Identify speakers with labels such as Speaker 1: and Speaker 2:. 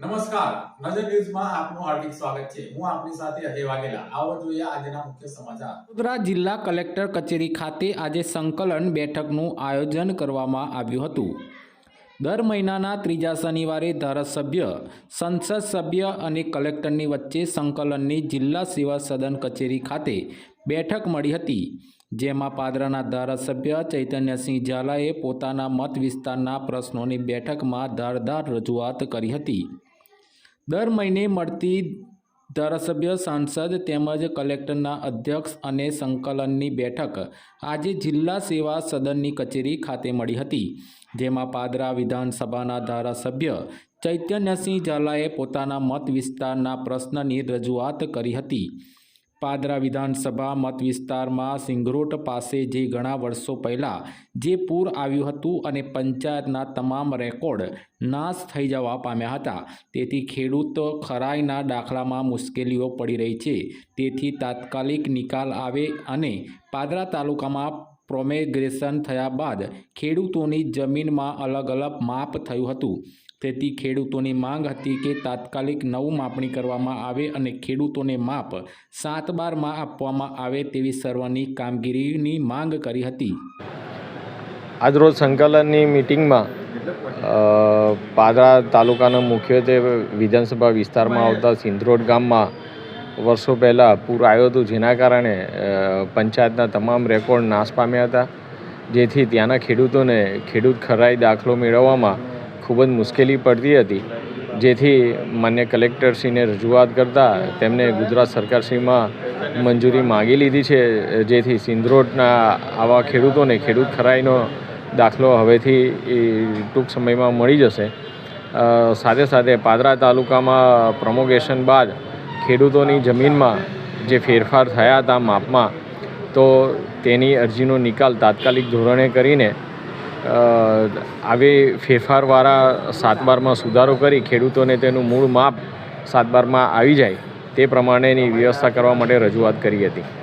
Speaker 1: નમસ્કાર. નજર ન્યૂઝમાં આપનું હાર્દિક સ્વાગત છે. હું આપની સાથે અજય વાઘેલા. આવો જોઈએ આજના મુખ્ય સમાચાર.
Speaker 2: વડોદરા જિલ્લા કલેક્ટર કચેરી ખાતે આજે સંકલન બેઠકનું આયોજન કરવામાં આવ્યું હતું. દર મહિનાના ત્રીજા શનિવારે ધારાસભ્ય, સંસદ સભ્ય અને કલેક્ટરની વચ્ચે સંકલનની જિલ્લા સેવા સદન કચેરી ખાતે બેઠક મળી હતી, જેમાં પાદરાના ધારાસભ્ય ચૈતન્યસિંહ ઝાલાએ પોતાના મત વિસ્તારના પ્રશ્નોની બેઠકમાં ધારદાર રજૂઆત કરી હતી. દર મહિને મળતી ધારાસભ્ય, સાંસદ તેમજ કલેક્ટરના અધ્યક્ષ અને સંકલનની બેઠક આજે જિલ્લા સેવા સદનની કચેરી ખાતે મળી હતી, જેમાં પાદરા વિધાનસભાના ધારાસભ્ય ચૈતન્યસિંહ ઝાલાએ પોતાના મત વિસ્તારના પ્રશ્નની રજૂઆત કરી હતી. પાદરા વિધાનસભા મત વિસ્તારમાં સિંગરોટ પાસે જે ઘણા વર્ષો પહેલાં જે પૂર આવ્યું હતું અને પંચાયતના તમામ રેકોર્ડ નાશ થઈ જવા પામ્યા હતા. તેથી ખેડૂતો ખરાઈના દાખલામાં મુશ્કેલીઓ પડી રહી છે. તેથી તાત્કાલિક નિકાલ આવે અને પાદરા તાલુકામાં પ્રોમેગ્રેશન થયા બાદ ખેડૂતોની જમીનમાં અલગ અલગ માપ થયું હતું. તેથી ખેડૂતોની માંગ હતી કે તાત્કાલિક નવું માપણી કરવામાં આવે અને ખેડૂતોને માપ સાત બારમાં આપવામાં આવે તેવી સર્વની કામગીરીની માંગ કરી હતી.
Speaker 3: આજરોજ સંકલનની મિટિંગમાં પાદરા તાલુકાના મુખ્યત્વે વિધાનસભા વિસ્તારમાં આવતા સિંધરોડ ગામમાં વર્ષો પહેલાં પૂર આવ્યું હતું, જેના કારણે પંચાયતના તમામ રેકોર્ડ નાશ પામ્યા હતા. જેથી ત્યાંના ખેડૂતોને ખેડૂત ખરાઈ દાખલો મેળવવામાં ખૂબ જ મુશ્કેલી પડતી હતી. જેથી માન્ય કલેક્ટરશ્રીને રજૂઆત કરતાં તેમણે ગુજરાત સરકારશ્રીમાં મંજૂરી માગી લીધી છે. જેથી સિંધરોડના આવા ખેડૂતોને ખેડૂત ખરાઈનો દાખલો હવેથી ટૂંક સમયમાં મળી જશે. સાથે સાથે પાદરા તાલુકામાં પ્રમોગેશન બાદ ખેડૂતોની જમીનમાં જે ફેરફાર થયા હતા માપમાં, તો તેની અરજીનો નિકાલ તાત્કાલિક ધોરણે કરીને આવી ફેરફારવાળા સાતબારમાં સુધારો કરી ખેડૂતોને તેનું મૂળ માપ સાતબારમાં આવી જાય તે પ્રમાણેની વ્યવસ્થા કરવા માટે રજૂઆત કરી હતી.